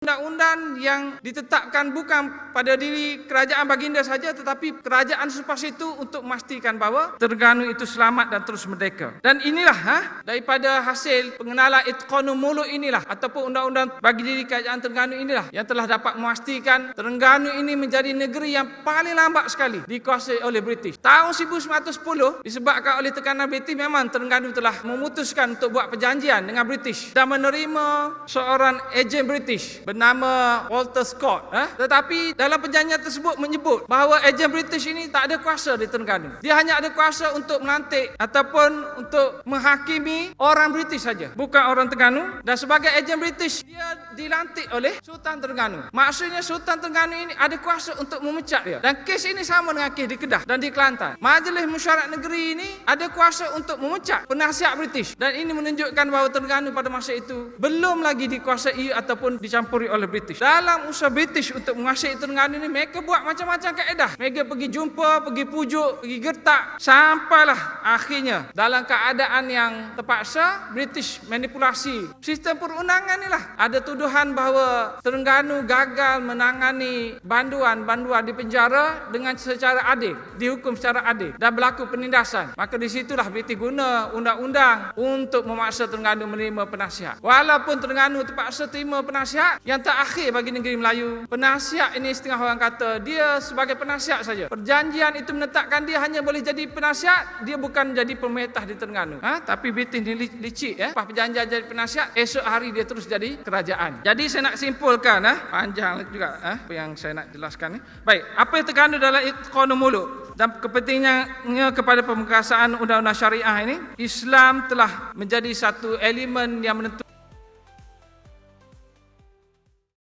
undang-undang yang ditetapkan bukan pada diri kerajaan baginda saja tetapi kerajaan selepas itu untuk memastikan bahawa Terengganu itu selamat dan terus merdeka. Dan inilah ha, daripada hasil pengenalan Itqanul Muluk inilah ataupun undang-undang bagi diri kerajaan Terengganu inilah yang telah dapat memastikan Terengganu ini menjadi negeri yang paling lambat sekali dikuasai oleh British. Tahun 1910 disebabkan oleh tekanan British memang Terengganu telah memutuskan untuk buat perjanjian dengan British dan menerima seorang ejen British bernama Walter Scott. Eh? Tetapi dalam perjanjian tersebut menyebut bahawa ejen British ini tak ada kuasa di Terengganu. Dia hanya ada kuasa untuk melantik ataupun untuk menghakimi orang British saja, bukan orang Terengganu. Dan sebagai ejen British, dia dilantik oleh Sultan Terengganu. Maksudnya Sultan Terengganu ini ada kuasa untuk memecat dia. Dan kes ini sama dengan kes di Kedah dan di Kelantan. Majlis Mesyuarat Negeri ini ada kuasa untuk memecat penasihat British. Dan ini menunjukkan bahawa Terengganu pada masa itu belum lagi dikuasai ataupun dicampuri oleh British. Dalam usaha British untuk menguasai Terengganu ini, mereka buat macam-macam kaedah. Mereka pergi jumpa, pergi pujuk, pergi gertak. Sampailah akhirnya dalam keadaan yang terpaksa, British manipulasi sistem perundangan inilah. Ada tuduhan bahawa Terengganu gagal menangani banduan-banduan di penjara dengan secara adil. Dihukum secara adil dan berlaku penindasan. Maka di situlah British guna undang-undang untuk memaksa Terengganu menerima penasihat. Walaupun Terengganu terpaksa terima penasihat, yang terakhir bagi negeri Melayu, penasihat ini setengah orang kata dia sebagai penasihat saja. Perjanjian itu menetapkan dia hanya boleh jadi penasihat, dia bukan jadi pemerintah di Terengganu. Ha? Tapi British ni li- licik ya. Lepas perjanjian jadi penasihat, esok hari dia terus jadi kerajaan. Jadi saya nak simpulkan ha? panjang juga ha? apa yang saya nak jelaskan ni. Baik, apa yang terkandung dalam Iqanul Muluk dan kepentingannya kepada pemekasan undang-undang syariah ini, Islam telah menjadi satu elemen yang menentukan